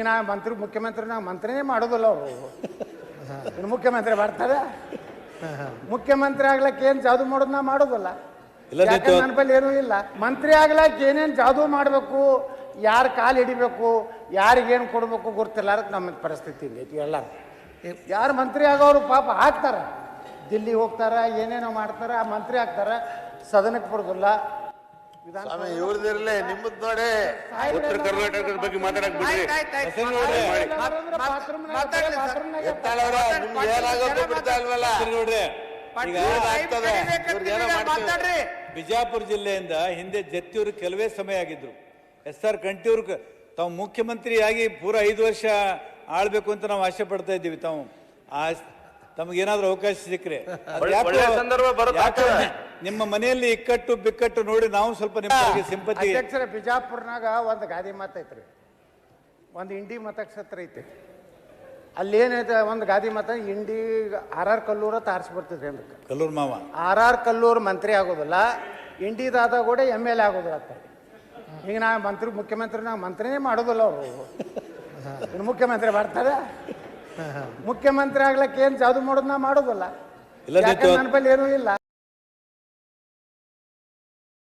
ಈಗ ನಾ ಮಂತ್ರಿ ಮುಖ್ಯಮಂತ್ರಿ ನಾವು ಮಂತ್ರಿನೇ ಮಾಡೋದಿಲ್ಲ ಅವರು. ಇನ್ನು ಮುಖ್ಯಮಂತ್ರಿ ಬರ್ತಾರೆ. ಮುಖ್ಯಮಂತ್ರಿ ಆಗ್ಲಕ್ಕೆ ಏನು ಜಾದು ಮಾಡೋದು ನಾ ಮಾಡೋದಿಲ್ಲ. ನನ್ನ ಬಳಿ ಏನೂ ಇಲ್ಲ. ಮಂತ್ರಿ ಆಗ್ಲಕ್ಕೆ ಏನೇನು ಜಾದು ಮಾಡಬೇಕು ಯಾರ ಕಾಲು ಹಿಡಿಬೇಕು ಯಾರಿಗೇನು ಕೊಡಬೇಕು ಗೊತ್ತಿಲ್ಲ. ಅದಕ್ಕೆ ನಮ್ಮ ಪರಿಸ್ಥಿತಿ ಹಿಂಗೈತಿ ಎಲ್ಲ ಯಾರು ಮಂತ್ರಿ ಆಗೋರು ಪಾಪ ಹಾಕ್ತಾರೆ. ದಿಲ್ಲಿ ಹೋಗ್ತಾರೆ ಏನೇನೋ ಮಾಡ್ತಾರೆ ಆ ಮಂತ್ರಿ ಆಗ್ತಾರೆ. ಸದನಕ್ಕೆ ಬರೋದಿಲ್ಲ. ಸ್ವಾಮಿ ಇವ್ರದಿರ್ಲಿ ನಿಮ್ಮದ್ ನೋಡಿ. ಉತ್ತರ ಕರ್ನಾಟಕದ ಬಗ್ಗೆ ಮಾತಾಡಕ್ ಬಿಡ್ರಿ. ನಿಮ್ಗೆ ಏನಾಗೋದು ಬಿಡ್ತಾ ಇಲ್ವಲ್ಲ? ನೋಡ್ರಿ ಬಿಜಾಪುರ ಜಿಲ್ಲೆಯಿಂದ ಹಿಂದೆ ಜತ್ತಿಯವರು ಕೆಲವೇ ಸಮಯ ಆಗಿದ್ರು. ಎಸ್ ಆರ್ ಕಂಟಿಯವ್ರು ಕ- ತಾವು ಮುಖ್ಯಮಂತ್ರಿಯಾಗಿ ಪೂರ ಐದು ವರ್ಷ ಆಳ್ಬೇಕು ಅಂತ ನಾವು ಆಸೆ ಪಡ್ತಾ ಇದ್ದೀವಿ ತಾವು. ಆ ತಮಗೇನಾದ್ರೂ ಅವಕಾಶ ಸಿಕ್ಕರೆ. ನಿಮ್ಮ ಮನೆಯಲ್ಲಿ ಇಕ್ಕಟ್ಟು ಬಿಕ್ಕಟ್ಟು ನೋಡಿ ನಾವು ಸ್ವಲ್ಪ ನಿಮ್ಮ ಸಿಂಪತಿ. ಅಧ್ಯಕ್ಷರ ಬಿಜಾಪುರ್ನಾಗ ಒಂದು ಗಾದಿ ಮಾತೈತ್ರಿ ಒಂದು ಇಂಡಿ ಮತಕ್ಷೇತ್ರ ಅಲ್ಲಿ ಅಲ್ಲೇನೈತೆ ಒಂದು ಗಾದಿ ಮತ ಇಂಡಿ ಆರ್ ಆರ್ ಕಲ್ಲೂರ ತಾರಿಸಿ ಅಂದ್ರೆ ಕಲ್ಲೂರ್ ಮಾವ. ಆರ್ ಆರ್ ಕಲ್ಲೂರು ಮಂತ್ರಿ ಆಗೋದಿಲ್ಲ ಇಂಡಿದಾದ ಕೂಡ ಎಂ ಎಲ್ ಎ ಆಗೋದಿಲ್ಲ ಅಂತ. ಈಗ ನಾ ಮಂತ್ರಿ ಮುಖ್ಯಮಂತ್ರಿ ನಾವು ಮಂತ್ರಿನೇ ಮಾಡೋದಿಲ್ಲ ಅವರು. ಮುಖ್ಯಮಂತ್ರಿ ಮಾಡ್ತಾರೆ? ಮುಖ್ಯಮಂತ್ರಿ ಆಗ್ಲಕ್ಕೆ ಏನು ಜಾದು ಮಾಡೋದು ನಾ ಮಾಡೋದಿಲ್ಲ. ನನ್ನ ಬಳಿ ಏನೂ ಇಲ್ಲ.